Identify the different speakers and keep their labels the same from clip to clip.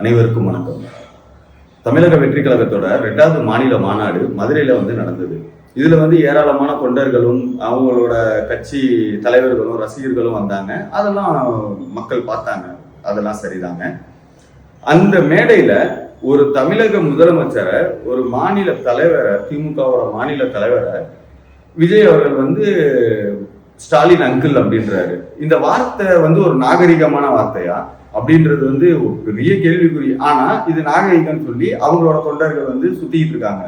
Speaker 1: அனைவருக்கும் வணக்கம். தமிழக வெற்றி கழகத்தோட ரெண்டாவது மாநில மாநாடு மதுரையில் வந்து நடந்தது. இதில் வந்து ஏராளமான தொண்டர்களும் அவங்களோட கட்சி தலைவர்களும் ரசிகர்களும் வந்தாங்க. அதெல்லாம் மக்கள் பார்த்தாங்க. அதெல்லாம் சரிதாங்க. அந்த மேடையில் ஒரு தமிழக முதலமைச்சரை ஒரு மாநில தலைவரை திமுகவோட மாநில தலைவரை விஜய் அவர்கள் வந்து ஸ்டாலின் அங்கிள் அப்படின்றாரு. இந்த வார்த்தை வந்து ஒரு நாகரிகமான வார்த்தையா? அப்படின்றது வந்து ஒரு பெரிய கேள்விக்குறி. ஆனா இது நாகரிகம்னு சொல்லி அவங்களோட தொண்டர்கள் வந்து சுத்திக்கிட்டு இருக்காங்க.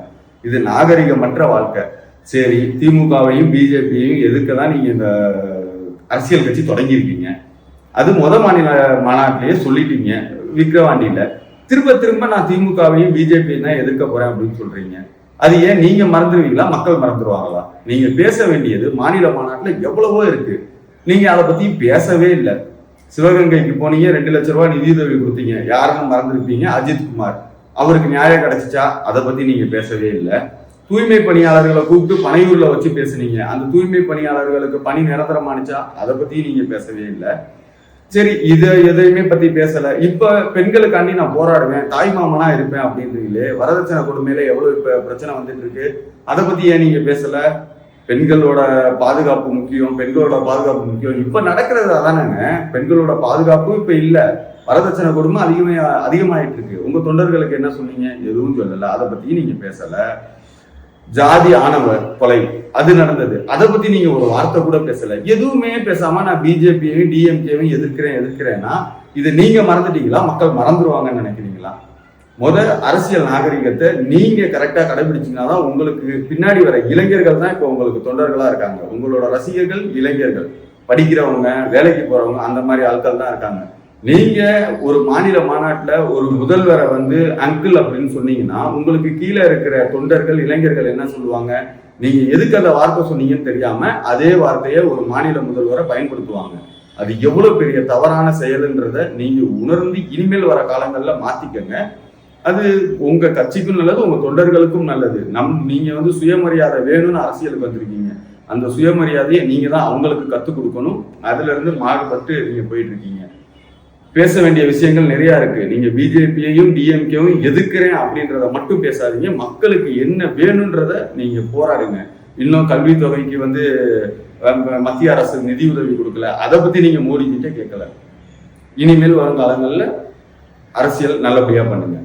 Speaker 1: இது நாகரிகமற்ற வாழ்க்கை. சரி திமுகவையும் பிஜேபியையும் எதுக்க தான் நீங்க இந்த அரசியல் கட்சி தொடங்கியிருக்கீங்க? அது முத மாநில மாநாட்டிலேயே சொல்லிட்டீங்க விக்கிரவாண்டியில. திரும்ப திரும்ப நான் திமுகவையும் பிஜேபியும் தான் எதிர்க்க போறேன் அப்படின்னு சொல்றீங்க. அது ஏன் நீங்க மறந்துடுவீங்களா மக்கள் மறந்துடுவாங்களா நீங்க பேச வேண்டியது மாநில மாநாட்டில் எவ்வளவோ இருக்கு. நீங்க அதை பத்தி பேசவே இல்லை. சிவகங்கைக்கு போனீங்க ரெண்டு லட்ச ரூபா நிதியுதவி கொடுத்தீங்க. யாருன்னு மறந்துருப்பீங்க? அஜித் குமார். அவருக்கு நியாயம் கிடைச்சிச்சா? அதை பத்தி நீங்க பேசவே இல்லை. தூய்மை பணியாளர்களை கூப்பிட்டு பனையூர்ல வச்சு பேசுனீங்க. அந்த தூய்மை பணியாளர்களுக்கு பணி நிரந்தரமானுச்சா அதை பத்தி நீங்க பேசவே இல்லை. சரி இதை எதையுமே பத்தி பேசல. இப்ப பெண்களுக்காண்டி நான் போராடுவேன் தாய் மாமனா இருப்பேன் அப்படின்றீங்களே வரதட்சணை கொடுமையில எவ்வளவு இப்ப பிரச்சனை வந்துட்டு இருக்கு? அதை பத்தி ஏன் நீங்க பேசல? பெண்களோட பாதுகாப்பு முக்கியம் பெண்களோட பாதுகாப்பு முக்கியம். இப்ப நடக்கிறது அதானங்க. பெண்களோட பாதுகாப்பும் இப்ப இல்ல. வரதட்சணை கொடுமை அதிகமா அதிகமாயிட்டு இருக்கு உங்க தொண்டர்களுக்கு என்ன சொன்னீங்க? எதுவும் சொல்லல. அதை பத்தி நீங்க பேசல. ஜாதி ஆணவர் கொலை அது நடந்தது. அதை பத்தி நீங்க ஒரு வார்த்தை கூட பேசல. எதுவுமே பேசாம நான் பிஜேபியையும் டிஎம்கேவையும் எதிர்க்கிறேன் எதிர்க்கிறேன்னா இது நீங்க மறந்துட்டீங்களா? மக்கள் மறந்துடுவாங்கன்னு நினைக்கிறீங்களா? முத அரசியல் நாகரிகத்தை நீங்க கரெக்டா கடைபிடிச்சீங்கன்னா தான் உங்களுக்கு பின்னாடி வர இளைஞர்கள் தான் இப்போ உங்களுக்கு தொண்டர்களா இருக்காங்க. உங்களோட ரசிகர்கள் இளைஞர்கள். படிக்கிறவங்க வேலைக்கு போறவங்க அந்த மாதிரி ஆட்கள் தான் இருக்காங்க. நீங்க ஒரு மாநில மாநாட்டில் ஒரு முதல்வரை வந்து அங்கிள் அப்படின்னு சொன்னீங்கன்னா உங்களுக்கு கீழே இருக்கிற தொண்டர்கள் இளைஞர்கள் என்ன சொல்லுவாங்க? நீங்க எதுக்கு அந்த வார்த்தை சொன்னீங்கன்னு தெரியாம அதே வார்த்தையை ஒரு மாநில முதல்வரை பயன்படுத்துவாங்க. அது எவ்வளவு பெரிய தவறான செயலுன்றத நீங்க உணர்ந்து இனிமேல் வர காலங்கள்ல மாத்திக்கங்க. அது உங்க கட்சிக்கும் நல்லது உங்க தொண்டர்களுக்கும் நல்லது. நம் நீங்க வந்து சுயமரியாதை வேணும்னு அரசியலுக்கு வந்திருக்கீங்க. அந்த சுயமரியாதையை நீங்க தான் அவங்களுக்கு கற்றுக் கொடுக்கணும். அதுல இருந்து மாறுபட்டு நீங்க போயிட்டு இருக்கீங்க. பேச வேண்டிய விஷயங்கள் நிறைய இருக்கு. நீங்க பிஜேபியையும் டிஎம்கேவும் எதிர்க்கிறேன் அப்படின்றத மட்டும் பேசாதீங்க. மக்களுக்கு என்ன வேணும்ன்றத நீங்க போராடுங்க. இன்னும் கல்வித்தொகைக்கு வந்து மத்திய அரசு நிதி உதவி கொடுக்கல. அதை பத்தி நீங்க மோடி கிட்ட கேட்கல. இனிமேல் வரும் காலங்களில் அரசியல் நல்லபடியா பண்ணுங்க.